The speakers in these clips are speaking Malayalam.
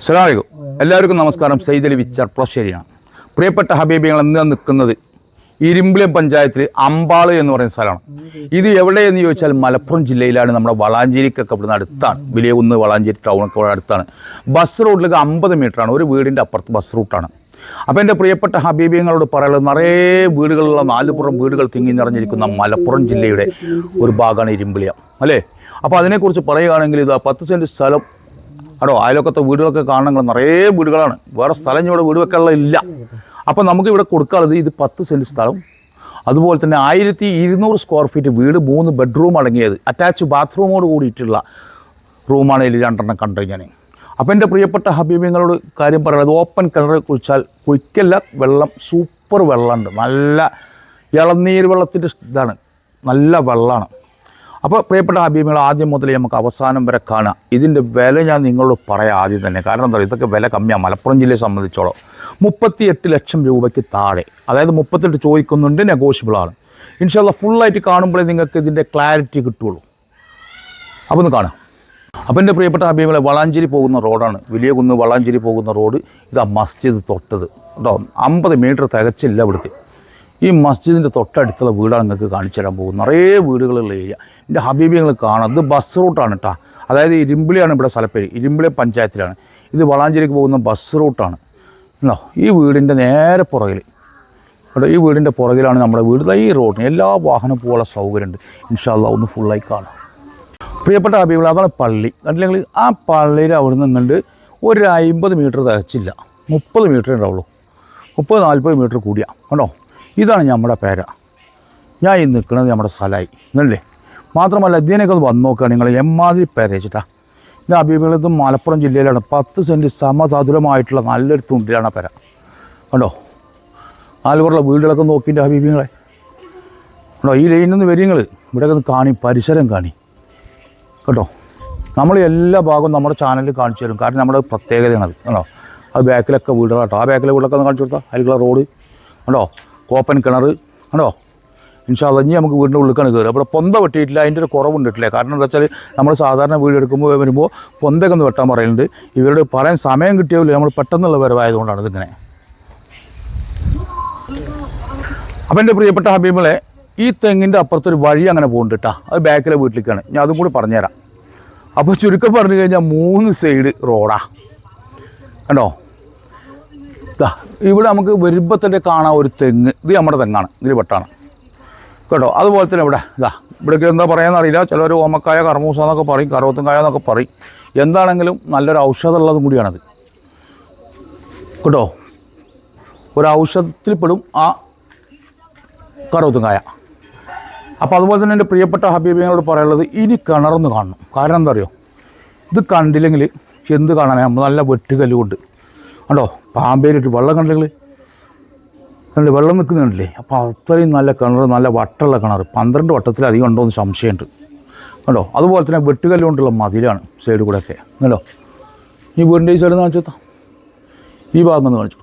അസ്സലാമലൈക്കും എല്ലാവർക്കും നമസ്കാരം. സെയ്ദലി വിച്ചർ പ്ലശ്ശേരിയാണ് പ്രിയപ്പെട്ട ഹബീബികൾ എന്ന് നിൽക്കുന്നത് ഇരുമ്പിളിയം പഞ്ചായത്തിൽ അമ്പാൾ എന്ന് പറയുന്ന സ്ഥലമാണ്. ഇത് എവിടെയെന്ന് ചോദിച്ചാൽ മലപ്പുറം ജില്ലയിലാണ്. നമ്മുടെ വളാഞ്ചേരിക്കൊക്കെ ഇവിടുന്ന് അടുത്താണ്. വലിയ കുന്ന് വളാഞ്ചേരി ടൗണൊക്കെ ഇവിടെ അടുത്താണ്. ബസ് റൂട്ടിലേക്ക് അമ്പത് മീറ്ററാണ്. ഒരു വീടിന്റെ അപ്പുറത്ത് ബസ് റൂട്ടാണ്. അപ്പോൾ എന്റെ പ്രിയപ്പെട്ട ഹബീബിയങ്ങളോട് പറയാനുള്ളത് നിറയെ വീടുകളുള്ള നാലുപുറം വീടുകൾ തിങ്ങി നിറഞ്ഞിരിക്കുന്ന മലപ്പുറം ജില്ലയുടെ ഒരു ഭാഗമാണ് ഇരുമ്പിളിയം. അല്ലേ? അപ്പോൾ അതിനെക്കുറിച്ച് പറയുകയാണെങ്കിൽ ഇത് പത്ത് സെന്റ് സ്ഥലം അടോ അയലൊക്കത്തെ വീടുകളൊക്കെ കാണണമെങ്കിൽ നിറയെ വീടുകളാണ്. വേറെ സ്ഥലം ഇവിടെ വീട് വെക്കാനുള്ള ഇല്ല. അപ്പം നമുക്ക് ഇവിടെ കൊടുക്കാനുള്ളത് ഇത് പത്ത് സെന്റ് സ്ഥലം. അതുപോലെ തന്നെ ആയിരത്തി ഇരുന്നൂറ് സ്ക്വയർ ഫീറ്റ് വീട് മൂന്ന് ബെഡ്റൂം അടങ്ങിയത്. അറ്റാച്ച് ബാത്റൂമോട് കൂടിയിട്ടുള്ള റൂമാണ് ഇതിൽ രണ്ടെണ്ണം കണ്ടത് ഞാൻ അപ്പം എന്റെ പ്രിയപ്പെട്ട ഹബീബിങ്ങളോട് കാര്യം പറയുന്നത് ഓപ്പൺ കിണർ കുഴിച്ചാൽ കുഴിക്കല്ല വെള്ളം സൂപ്പർ വെള്ളമുണ്ട്. നല്ല ഇളനീർ വെള്ളത്തിന്റെ ഇതാണ്. നല്ല വെള്ളമാണ്. അപ്പോൾ പ്രിയപ്പെട്ട ഹബീബികൾ ആദ്യം മുതൽ നമുക്ക് അവസാനം വരെ കാണുക ഇതിന്റെ വില ഞാൻ നിങ്ങളോട് പറയാം ആദ്യം തന്നെ. കാരണം എന്താ ഇതൊക്കെ വില കമ്മിയാണ് മലപ്പുറം ജില്ലയെ സംബന്ധിച്ചോളം മുപ്പത്തി എട്ട് ലക്ഷം രൂപയ്ക്ക് താഴെ. അതായത് മുപ്പത്തെട്ട് ചോദിക്കുന്നുണ്ട് നെഗോഷ്യബിളാണ് ഇൻഷാല്ല ഫുള്ളായിട്ട് കാണുമ്പോഴേ നിങ്ങൾക്ക് ഇതിന്റെ ക്ലാരിറ്റി കിട്ടുള്ളൂ. അപ്പോൾ ഒന്ന് കാണാം. അപ്പം എന്റെ പ്രിയപ്പെട്ട ഹബീബികളെ വളാഞ്ചേരി പോകുന്ന റോഡാണ്. വലിയ കുന്ന് വളാഞ്ചേരി പോകുന്ന റോഡ്. ഇതാ മസ്ജിദ് തൊട്ടത്. കേട്ടോ അമ്പത് മീറ്റർ തികച്ചില്ല ഇവിടേക്ക്. ഈ മസ്ജിദിന്റെ തൊട്ടടുത്തുള്ള വീടാണ് നിങ്ങൾക്ക് കാണിച്ചു തരാൻ പോകുന്നത്. നിറയെ വീടുകളുള്ള ഏരിയ. എന്റെ ഹബീബികൾ കാണാം. ഇത് ബസ് റൂട്ടാണ് കേട്ടോ അതായത് ഇരുമ്പിളിയാണ് ഇവിടെ സ്ഥലപ്പേര് ഇരുമ്പിളി പഞ്ചായത്തിലാണ്. ഇത് വളാഞ്ചേരിക്ക് പോകുന്ന ബസ് റൂട്ടാണ് ഉണ്ടോ ഈ വീടിന്റെ നേരെ പുറകിൽ. കേട്ടോ ഈ വീടിന്റെ പുറകിലാണ് നമ്മുടെ വീട്. ഈ റോഡിന് എല്ലാ വാഹനം പോകാനുള്ള സൗകര്യമുണ്ട്. ഇൻഷാല്ല ഒന്ന് ഫുള്ളായി കാണാം. പ്രിയപ്പെട്ട ഹബീബിൾ അതാണ് പള്ളി. കണ്ടില്ലെങ്കിൽ ആ പള്ളിയിൽ അവിടെ നിന്നുണ്ട് ഒരു അമ്പത് മീറ്റർ തികച്ചില്ല. മുപ്പത് മീറ്റർ ഉണ്ടാവുള്ളൂ. മുപ്പത് നാൽപ്പത് മീറ്റർ കൂടിയാണ് കണ്ടോ? ഇതാണ് നമ്മുടെ പേര. ഞാൻ ഈ നിൽക്കുന്നത് നമ്മുടെ സ്ഥലമായി എന്നല്ലേ മാത്രമല്ല ഇതിനൊക്കെ ഒന്ന് വന്നു നോക്കുകയാണ് നിങ്ങൾ എമ്മാതിരി പേര എന്റെ ഇത് മലപ്പുറം ജില്ലയിലാണ്. പത്ത് സെന്റ് സമസാതുലമായിട്ടുള്ള നല്ലൊരു തുണ്ടിലാണ് പേര. കണ്ടോ? നാലുപുറമുള്ള വീടുകളൊക്കെ നോക്കിന്റെ അഭിമുഖങ്ങളെ കണ്ടോ? ഈ ലൈനിൽ നിന്ന് വരിങ്ങൾ ഇവിടെയൊക്കെ ഒന്ന് കാണി പരിസരം കാണി. കേട്ടോ നമ്മൾ എല്ലാ ഭാഗവും നമ്മുടെ ചാനലിൽ കാണിച്ചു തരും. കാരണം നമ്മുടെ പ്രത്യേകതയാണത്. കേട്ടോ ആ ബാക്കിലൊക്കെ വീടുകളാട്ടോ. ആ ബാക്കിലെ വീടൊക്കെ ഒന്ന് കാണിച്ചു കൊടുത്താൽ അതിലുള്ള റോഡ് കണ്ടോ? കോപ്പൻ കിണർ. ആണോ ഇൻഷാല്ല ഇനി നമുക്ക് വീടിന്റെ ഉള്ളിലേക്കാണ് കയറുക അവിടെ പൊന്ത വെട്ടിയിട്ടില്ല അതിന്റെ ഒരു കുറവുണ്ട് ഇട്ടില്ല കാരണം എന്താ വെച്ചാൽ നമ്മൾ സാധാരണ വീട് എടുക്കുമ്പോൾ വരുമ്പോൾ പൊന്തൊക്കെ ഒന്ന് വെട്ടാൻ പറയുന്നുണ്ട് ഇവരോട് പറയാൻ സമയം കിട്ടിയാവില്ല നമ്മൾ പെട്ടെന്നുള്ള വരവായതുകൊണ്ടാണ് ഇതിങ്ങനെ. അപ്പം എന്റെ പ്രിയപ്പെട്ട ഹബീബിളെ ഈ തെങ്ങിന്റെ അപ്പുറത്തൊരു വഴി അങ്ങനെ പോകുന്നുണ്ട് കേട്ടോ അത് ബാക്കിലെ വീട്ടിലേക്കാണ്. ഞാൻ അതും കൂടി പറഞ്ഞുതരാം. അപ്പോൾ ചുരുക്കം പറഞ്ഞു കഴിഞ്ഞാൽ മൂന്ന് സൈഡ് റോഡാ കണ്ടോ? ദാ ഇവിടെ നമുക്ക് വരുമ്പോൾ തന്നെ കാണാൻ ഒരു തെങ്ങ്. ഇത് നമ്മുടെ തെങ്ങാണ്. ഇതിൽ പെട്ടാണ് കേട്ടോ? അതുപോലെ തന്നെ ഇവിടെ ഇതാ ഇവിടേക്ക് എന്താ പറയുക അറിയില്ല. ചിലർ ഓമക്കായ കർമൂസ എന്നൊക്കെ പറയും കറുവത്തുംകായ എന്നൊക്കെ പറയും. എന്താണെങ്കിലും നല്ലൊരു ഔഷധമുള്ളതും കൂടിയാണത്. കേട്ടോ? ഒരു ഔഷധത്തിൽപ്പെടും ആ കറുവത്തുംകായ അപ്പോൾ അതുപോലെ തന്നെ എന്റെ പ്രിയപ്പെട്ട ഹബീബിനോട് പറയാനുള്ളത് ഇനി കിണറൊന്ന് കാണണം. കാരണം എന്താ അറിയോ? ഇത് കണ്ടില്ലെങ്കിൽ എന്ത് കാണാനാണ് നമ്മൾ നല്ല വെട്ടുകല്ല് കൊണ്ട്? പാമ്പേലിട്ട് വെള്ളം കണ്ടെങ്കിൽ കണ്ടില്ലേ? വെള്ളം നിൽക്കുന്നുണ്ടല്ലേ അപ്പോൾ അത്രയും നല്ല കിണർ നല്ല വട്ടമുള്ള കിണർ പന്ത്രണ്ട് വട്ടത്തിലധികം ഉണ്ടോ എന്ന് സംശയമുണ്ട്. കണ്ടോ? അതുപോലെ തന്നെ വെട്ടുകല്ല് കൊണ്ടുള്ള മതിലാണ് സൈഡ് കൂടെ ഒക്കെ കണ്ടോ? ഈ വീടിന്റെ ഈ സൈഡ് കാണിച്ചെത്താം ഈ ഭാഗം ഒന്ന് കാണിച്ചു.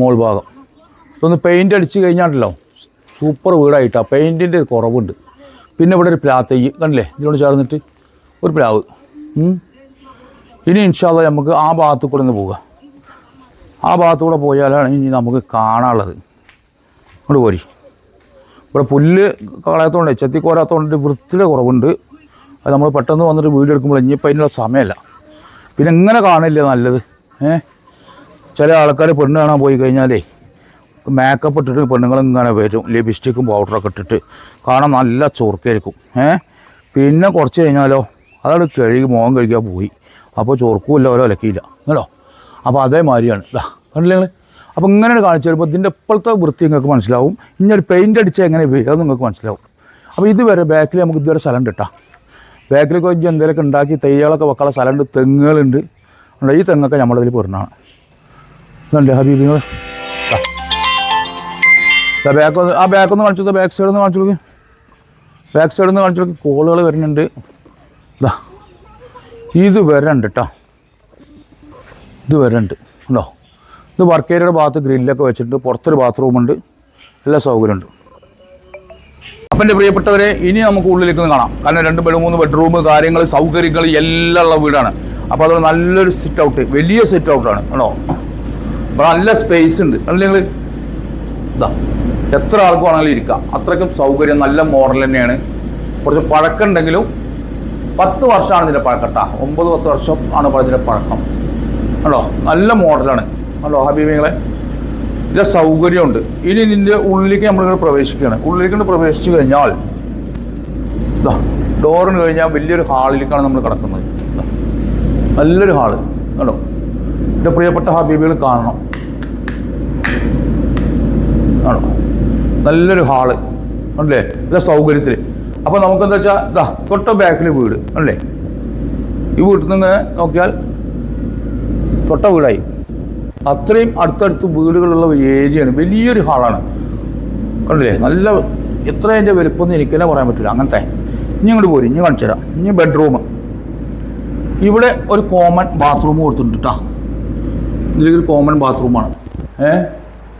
മോൾ ഭാഗം. ഇതൊന്ന് പെയിന്റ് അടിച്ച് കഴിഞ്ഞാണ്ടല്ലോ. സൂപ്പർ വീടായിട്ടാണ് പെയിന്റിന്റെ കുറവുണ്ട്. പിന്നെ ഇവിടെ ഒരു പ്ലാത്തയ്യ് കണ്ടില്ലേ? ഇതിനോട് ചേർന്നിട്ട് ഒരു പ്ലാവ്. ഇനി ഇൻഷാല്ല നമുക്ക് ആ ഭാഗത്തു കൂടെ ഒന്ന് പോവുക. ആ ഭാഗത്തു കൂടെ പോയാലാണ് ഇനി നമുക്ക് കാണാനുള്ളത്. അങ്ങോട്ട് പോരി. ഇവിടെ പുല്ല് കളയാത്തതുകൊണ്ട് ചെത്തി കോരാത്തതുകൊണ്ട് വൃത്തിയുടെ കുറവുണ്ട്. അത് നമ്മൾ പെട്ടെന്ന് വന്നിട്ട് വീഡിയോ എടുക്കുമ്പോൾ ഇനിയിപ്പോൾ അതിനുള്ള സമയമല്ല. പിന്നെ എങ്ങനെ കാണില്ല നല്ലത്? ഏ? ചില ആൾക്കാർ പെണ്ണ് കാണാൻ പോയി കഴിഞ്ഞാലേ മേക്കപ്പ് ഇട്ടിട്ട് പെണ്ണുങ്ങൾ ഇങ്ങനെ വരും. ലിപ്സ്റ്റിക്കും പൗഡറൊക്കെ ഇട്ടിട്ട് കാണാൻ നല്ല ചൊറുക്കായിരിക്കും. ഏ? പിന്നെ കുറച്ച് കഴിഞ്ഞാലോ അതവിടെ കഴുകി മോഹം കഴുകിയാൽ പോയി. അപ്പോൾ ചോർക്കുമില്ല ഓരോ ഇലക്കിയില്ല കേട്ടോ? അപ്പോൾ അതേമാതിരിയാണ്. ഇതാ കണ്ടില്ലേ നിങ്ങൾ അപ്പോൾ ഇങ്ങനെ കാണിച്ചു വരുമ്പോൾ ഇതിന്റെ ഇപ്പോഴത്തെ വൃത്തി നിങ്ങൾക്ക് മനസ്സിലാവും. ഇനി ഒരു പെയിന്റ് അടിച്ചാൽ എങ്ങനെ വരിക നിങ്ങൾക്ക് മനസ്സിലാവും. അപ്പോൾ ഇതുവരെ ബാക്കിൽ നമുക്ക് ഇതുവരെ സ്ഥലം കിട്ടാം ബാക്കിൽ കൊഞ്ച് എന്തെങ്കിലുമൊക്കെ ഉണ്ടാക്കി തൈകളൊക്കെ വെക്കാനുള്ള സ്ഥലമുണ്ട് തെങ്ങുകളുണ്ട്. ഉണ്ട് ഈ തെങ്ങൊക്കെ നമ്മുടെ ഇതിൽ പെടുന്നതാണ്. ഇതുണ്ട് ഹബീബിങ്ങൾ ബാക്ക് ഒന്ന് ആ ബാക്ക് ഒന്ന് കാണിച്ചു ബാക്ക് സൈഡ് ഒന്ന് കാണിച്ചു കൊടുക്കും. ബാക്ക് സൈഡ് ഒന്ന് കാണിച്ചു കൊടുക്കും കോളുകൾ വരുന്നുണ്ട്. ഇതാ ഇത് വരണ്ട് കേട്ടോ ഇത് വരണ്ട് ഉണ്ടോ? ഇത് വർക്ക് ഏരിയയുടെ ഭാഗത്ത് ഗ്രില്ലൊക്കെ വെച്ചിട്ടുണ്ട്. പുറത്തൊരു ബാത്റൂമുണ്ട് എല്ലാ സൗകര്യമുണ്ട് അപ്പം എന്റെ പ്രിയപ്പെട്ടവരെ ഇനി നമുക്ക് ഉള്ളിലേക്ക് കാണാം. കാരണം രണ്ട് ബെഡ് മൂന്ന് ബെഡ്റൂം കാര്യങ്ങൾ സൗകര്യങ്ങൾ എല്ലാം ഉള്ള വീടാണ്. അപ്പോൾ അതൊരു നല്ലൊരു സിറ്റ് ഔട്ട് വലിയ സിറ്റ് ഔട്ടാണ് ആണോ. അപ്പോൾ നല്ല സ്പേസ് ഉണ്ട്. അല്ലേ നിങ്ങൾ ഇതാ. എത്ര ആൾക്കും ആണെങ്കിലും ഇരിക്കാം. അത്രയ്ക്കും സൗകര്യം നല്ല മോഡൽ തന്നെയാണ്. കുറച്ച് പഴക്കമുണ്ടെങ്കിലും പത്ത് വർഷമാണ് ഇതിന്റെ പഴക്കട്ട ഒമ്പത് പത്ത് വർഷം ആണ് ഇതിന്റെ പഴക്കം. ആണോ നല്ല മോഡലാണ്. ആണോ ഹബീബിങ്ങളെ? ഇതിന്റെ സൗകര്യമുണ്ട്. ഇനി ഇതിന്റെ ഉള്ളിലേക്ക് നമ്മളിങ്ങനെ പ്രവേശിക്കുകയാണ്. ഉള്ളിലേക്ക് പ്രവേശിച്ചു കഴിഞ്ഞാൽ ഇതാ ഡോറിന് കഴിഞ്ഞാൽ വലിയൊരു ഹാളിലേക്കാണ് നമ്മൾ കിടക്കുന്നത്. നല്ലൊരു ഹാൾ. കണ്ടോ? എന്റെ പ്രിയപ്പെട്ട ഹബീബികൾ കാണണം. ആണോ നല്ലൊരു ഹാൾ. അല്ലേ നല്ല സൗകര്യത്തിൽ അപ്പോൾ നമുക്കെന്താ വെച്ചാൽ ഇതാ തൊട്ട ബാക്കിൽ വീട് അല്ലേ? ഈ വീട്ടിൽ നിന്ന് ഇങ്ങനെ നോക്കിയാൽ തൊട്ട വീടായി. അത്രയും അടുത്തടുത്ത് വീടുകളുള്ള ഒരു ഏരിയയാണ് വലിയൊരു ഹാളാണ് കണ്ടില്ലേ? നല്ല എത്ര അതിന്റെ വലുപ്പമൊന്നും എനിക്ക് തന്നെ പറയാൻ പറ്റില്ല അങ്ങനത്തെ. ഇനി ഇങ്ങോട്ട് പോരും. ഇനി കാണിച്ചു തരാം. ഇനി ബെഡ്റൂം ഇവിടെ ഒരു കോമൺ ബാത്റൂം കൊടുത്തിട്ടുണ്ട് കേട്ടോ ഇതിലൊരു കോമൺ ബാത്റൂമാണ് ഏഹ്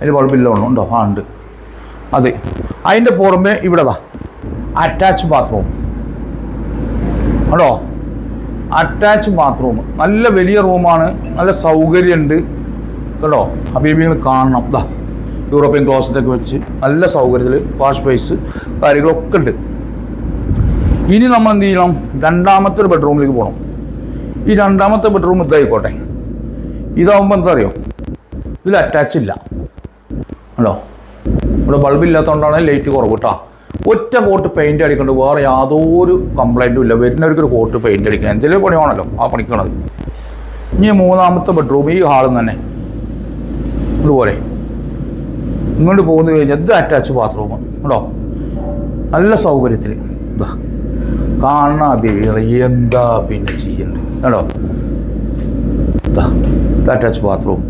അതിൽ കുഴപ്പമില്ല ഉണ്ടോ? ആ ഉണ്ട്. അതെ. അതിന്റെ പുറമെ ഇവിടെതാ അറ്റാച്ച് ബാത്റൂം ആണോ അറ്റാച്ച് ബാത്റൂം നല്ല വലിയ റൂമാണ് നല്ല സൗകര്യമുണ്ട്. കേട്ടോ ഹബീബികൾ കാണണം. ഇതാ യൂറോപ്യൻ ക്ലോസറ്റൊക്കെ വെച്ച് നല്ല സൗകര്യത്തിൽ വാഷ് ബേസ് കാര്യങ്ങളൊക്കെ ഉണ്ട്. ഇനി നമ്മൾ എന്ത് ചെയ്യണം? രണ്ടാമത്തെ ഒരു ബെഡ്റൂമിലേക്ക് പോകണം ഈ രണ്ടാമത്തെ ബെഡ്റൂം ഇതായിക്കോട്ടെ ഇതാവുമ്പോൾ എന്താ അറിയോ? ഇതിൽ അറ്റാച്ച് ഇല്ല. ഉണ്ടോ ഇവിടെ ബൾബ് ഇല്ലാത്തതുകൊണ്ടാണ് ലൈറ്റ് കുറവ് കേട്ടോ. ഒറ്റ കോട്ട് പെയിന്റ് അടിക്കേണ്ട. വേറെ യാതൊരു കംപ്ലൈന്റും ഇല്ല. വരുന്നവർക്ക് ഒരു കോട്ട് പെയിന്റ് അടിക്കണം. എന്തെങ്കിലും പണിയാണല്ലോ ആ പണിക്കണത്. ഇനി മൂന്നാമത്തെ ബെഡ്റൂം ഈ ഹാളും തന്നെ. ഇതുപോലെ. ഇങ്ങോട്ട് പോകുന്നു കഴിഞ്ഞാൽ ഇത് അറ്റാച്ച് ബാത്റൂം കേട്ടോ നല്ല സൗകര്യത്തിൽ ഇതാ കാണാ ബേബികളെ എന്താ പിന്നെ ചെയ്യണ്ടത് കേട്ടോ അറ്റാച്ച് ബാത്റൂം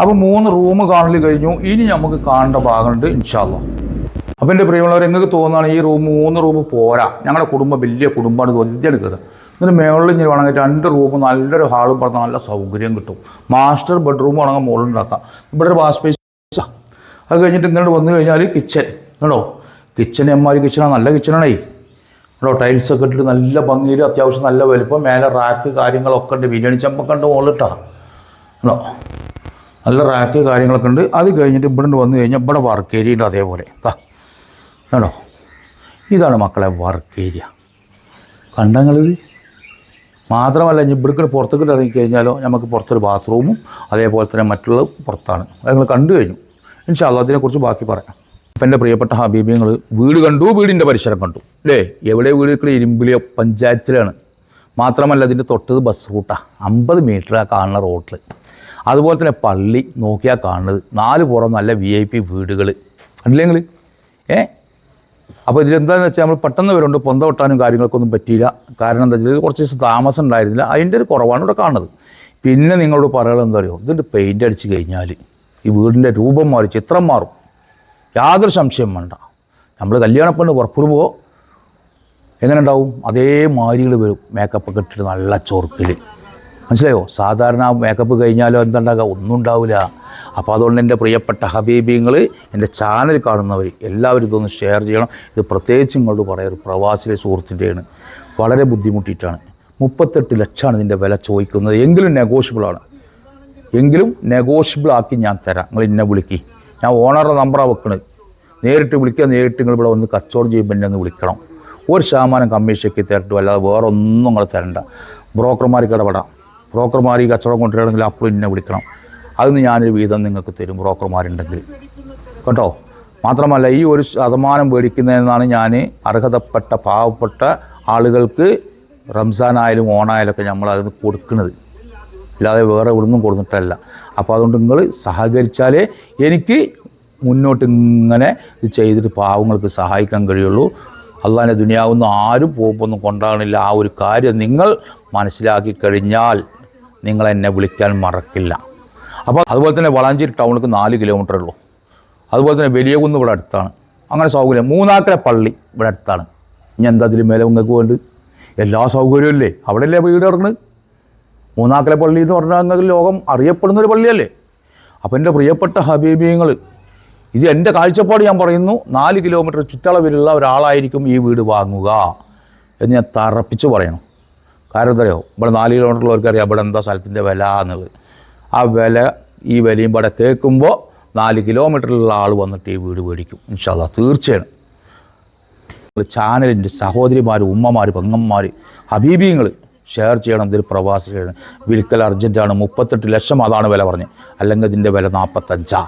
അപ്പോൾ മൂന്ന് റൂം കാണൽ കഴിഞ്ഞു. ഇനി നമുക്ക് കാണേണ്ട ഭാഗമുണ്ട് ഇൻഷാല്ല അപ്പോൾ എന്റെ പ്രിയമുള്ളവർ നിങ്ങൾക്ക് തോന്നുകയാണ് ഈ റൂം മൂന്ന് റൂം പോരാ. ഞങ്ങളുടെ കുടുംബം വലിയ കുടുംബമാണ് വലിയ കയറുക എന്നിട്ട് മേളിൽ ഇങ്ങനെ വേണമെങ്കിൽ രണ്ട് റൂം നല്ലൊരു ഹാളും പറഞ്ഞാൽ നല്ല സൗകര്യം കിട്ടും. മാസ്റ്റർ ബെഡ്റൂം വേണമെങ്കിൽ മുകളിൽ ഉണ്ടാക്കാം. ഇവിടെ ഒരു വാഷ് സ്പേസ് അത് കഴിഞ്ഞിട്ട് ഇങ്ങോട്ട് വന്നു കഴിഞ്ഞാൽ കിച്ചൺ കേട്ടോ കിച്ചൺ എമ്മാരി കിച്ചണാണ് നല്ല കിച്ചണാണേ കേട്ടോ ടൈൽസ് ഒക്കെ ഇട്ടിട്ട് നല്ല ഭംഗിയിൽ അത്യാവശ്യം നല്ല വലുപ്പം മേലെ റാക്ക് കാര്യങ്ങളൊക്കെ ഉണ്ട്. ബിരിയാണി ചെമ്പൊക്കെ ഉണ്ട് മുകളിലിട്ടാ കേട്ടോ നല്ല റാക്ക് കാര്യങ്ങളൊക്കെ ഉണ്ട്. അത് കഴിഞ്ഞിട്ട് ഇവിടെ വന്നു കഴിഞ്ഞാൽ ഇവിടെ വർക്ക് ഏരിയ ഉണ്ട് അതേപോലെ. ദാ. കേട്ടോ ഇതാണ് മക്കളെ വർക്ക് ഏരിയ കണ്ടങ്ങളിത് മാത്രമല്ല ഇനി ഇവിടേക്ക് പുറത്തേക്ക് ഇറങ്ങിക്കഴിഞ്ഞാലോ നമുക്ക് പുറത്തൊരു ബാത്റൂമും അതേപോലെ തന്നെ മറ്റുള്ള പുറത്താണ്. അത് നിങ്ങൾ കണ്ടു കഴിഞ്ഞു. ഇൻഷാല്ല അതിനെക്കുറിച്ച് ബാക്കി പറയാം. അപ്പം എന്റെ പ്രിയപ്പെട്ട ഹബീബിയങ്ങൾ വീട് കണ്ടു വീടിന്റെ പരിസരം കണ്ടു? അല്ലേ എവിടെ വീട് നിൽക്കുന്ന ഇരുമ്പിളിയോ പഞ്ചായത്തിലാണ്. മാത്രമല്ല അതിന്റെ തൊട്ടത് ബസ് റൂട്ടാണ് അമ്പത് മീറ്റർ ആ കാണുന്ന റോട്ടിൽ അതുപോലെ തന്നെ പള്ളി നോക്കിയാൽ കാണുന്നത്. നാല് പുറം നല്ല വി ഐ പി വീടുകൾ കണ്ടില്ലെങ്കിൽ ഏ? അപ്പോൾ ഇതിലെന്താണെന്ന് വെച്ചാൽ നമ്മൾ പെട്ടെന്ന് വരുന്നുണ്ട് പൊന്ത വെട്ടാനും കാര്യങ്ങൾക്കൊന്നും പറ്റിയില്ല. കാരണം എന്താ വെച്ചാൽ കുറച്ച് ദിവസം താമസം ഉണ്ടായിരുന്നില്ല. അതിന്റെ ഒരു കുറവാണ് ഇവിടെ കാണുന്നത്. പിന്നെ നിങ്ങളോട് പറയുന്നത് എന്താ പറയുക ഇതിന്റെ പെയിന്റ് അടിച്ച് കഴിഞ്ഞാൽ ഈ വീടിന്റെ രൂപം മാറി ചിത്രം മാറും. യാതൊരു സംശയം വേണ്ട. നമ്മൾ കല്യാണപ്പെണ്ണ് പുറപ്പെടുമ്പോൾ എങ്ങനെ ഉണ്ടാവും? അതേ മാരികൾ വരും. മേക്കപ്പ് ഒക്കെ ഇട്ടിട്ട് നല്ല ചൊറുക്കിൽ മനസ്സിലായോ? സാധാരണ മേക്കപ്പ് കഴിഞ്ഞാലോ എന്തുണ്ടാകുക ഒന്നും ഉണ്ടാവില്ല അപ്പോൾ അതുകൊണ്ട് എന്റെ പ്രിയപ്പെട്ട ഹബീബിങ്ങൾ എന്റെ ചാനൽ കാണുന്നവർ എല്ലാവരും ഇതൊന്ന് ഷെയർ ചെയ്യണം. ഇത് പ്രത്യേകിച്ച് ഇങ്ങോട്ട് പറയാം. ഒരു പ്രവാസിലെ സുഹൃത്തിന്റെയാണ്. വളരെ ബുദ്ധിമുട്ടിയിട്ടാണ്. മുപ്പത്തെട്ട് ലക്ഷമാണ് ഇതിന്റെ വില ചോദിക്കുന്നത്. എങ്കിലും നെഗോഷ്യബിളാണ് എങ്കിലും നെഗോഷ്യബിൾ ആക്കി ഞാൻ തരാം. നിങ്ങൾ എന്നെ വിളിക്കി. ഞാൻ ഓണറുടെ നമ്പറാണ് വെക്കണത് നേരിട്ട് വിളിക്കുക നേരിട്ട് നിങ്ങൾ ഇവിടെ വന്ന് കച്ചവടം ചെയ്യുമ്പോൾ എന്നെ ഒന്ന് വിളിക്കണം. ഒരു ശതമാനം കമ്മീഷയ്ക്ക് തരട്ടും അല്ലാതെ വേറെ ഒന്നും നിങ്ങൾ തരണ്ട. ബ്രോക്കർമാർക്ക് ഇടപെടാം. ബ്രോക്കർമാർ ഈ കച്ചവടം കൊണ്ടുവരണമെങ്കിൽ അപ്പോഴും എന്നെ വിളിക്കണം. അതിന് ഞാനൊരു വീതം നിങ്ങൾക്ക് തരും ബ്രോക്കർമാരുണ്ടെങ്കിൽ. കേട്ടോ? മാത്രമല്ല ഈ ഒരു ശതമാനം മേടിക്കുന്നതെന്നാണ് ഞാൻ അർഹതപ്പെട്ട പാവപ്പെട്ട ആളുകൾക്ക് റംസാനായാലും ഓണായാലും ഒക്കെ നമ്മൾ അതിന് കൊടുക്കുന്നത്. അല്ലാതെ വേറെ ഇവിടുന്നും കൊടുത്തിട്ടല്ല. അപ്പോൾ അതുകൊണ്ട് നിങ്ങൾ സഹകരിച്ചാലേ എനിക്ക് മുന്നോട്ട് ഇങ്ങനെ ഇത് ചെയ്തിട്ട് പാവങ്ങൾക്ക് സഹായിക്കാൻ കഴിയുള്ളൂ. അള്ളാഹിന്റെ ദുനിയാവുന്ന ആരും പോകുമ്പോൾ കൊണ്ടാകണില്ല ആ ഒരു കാര്യം നിങ്ങൾ മനസ്സിലാക്കി കഴിഞ്ഞാൽ നിങ്ങൾ എന്നെ വിളിക്കാൻ മറക്കില്ല. അപ്പോൾ അതുപോലെ തന്നെ വളാഞ്ചേരി ടൗണിലേക്ക് നാല് കിലോമീറ്റർ ഉള്ളൂ. അതുപോലെ തന്നെ വലിയകുന്ന് ഇവിടെ അടുത്താണ്. അങ്ങനെ സൗകര്യം. മൂന്നാക്കര പള്ളി ഇവിടെ അടുത്താണ്. ഇനി എന്താ അതിൽ മേലെ നിങ്ങൾക്ക് വേണ്ട എല്ലാ സൗകര്യവും ഇല്ലേ? അവിടെയല്ലേ വീട് ഇറങ്ങുന്നത് മൂന്നാക്കര പള്ളി എന്ന് പറഞ്ഞാൽ നിങ്ങൾക്ക് ലോകം അറിയപ്പെടുന്നൊരു പള്ളിയല്ലേ? അപ്പോൾ എന്റെ പ്രിയപ്പെട്ട ഹബീബിയങ്ങൾ ഇത് എന്റെ കാഴ്ചപ്പാട് ഞാൻ പറയുന്നു നാല് കിലോമീറ്റർ ചുറ്റളവിലുള്ള ഒരാളായിരിക്കും ഈ വീട് വാങ്ങുക എന്ന് ഞാൻ തറപ്പിച്ച് പറയണം. കാരണം എന്തറിയോ ഇവിടെ നാല് കിലോമീറ്ററുള്ളവർക്ക് അറിയാം ഇവിടെ എന്താ സ്ഥലത്തിന്റെ വില എന്നുള്ളത്. ആ വില ഈ വിലയും ഇവിടെ കേൾക്കുമ്പോൾ നാല് കിലോമീറ്ററിലുള്ള ആൾ വന്നിട്ട് ഈ വീട് മേടിക്കും. ഇൻഷാല്ല തീർച്ചയാണ് ചാനലിന്റെ സഹോദരിമാർ ഉമ്മമാർ പെങ്ങന്മാർ ഹബീബിയങ്ങൾ ഷെയർ ചെയ്യണം. എന്തൊരു പ്രവാസികളാണ് വിൽക്കൽ അർജന്റാണ്. മുപ്പത്തെട്ട് ലക്ഷം അതാണ് വില പറഞ്ഞത് അല്ലെങ്കിൽ ഇതിന്റെ വില നാൽപ്പത്തഞ്ചാ.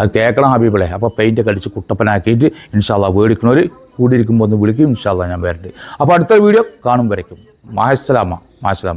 അത് കേൾക്കണം ഹബീബിളെ അപ്പോൾ പെയിന്റൊക്കെ അടിച്ച് കുട്ടപ്പനാക്കിയിട്ട് ഇൻഷാല്ല മേടിക്കണവർ കൂടിയിരിക്കുമ്പോൾ ഒന്ന് വിളിക്കും. ഇൻഷാല്ല ഞാൻ വരട്ടെ. അപ്പോൾ അടുത്ത വീഡിയോ കാണും വരയ്ക്കും. മാഹസ്സലാമ മാഹസ്സലാമ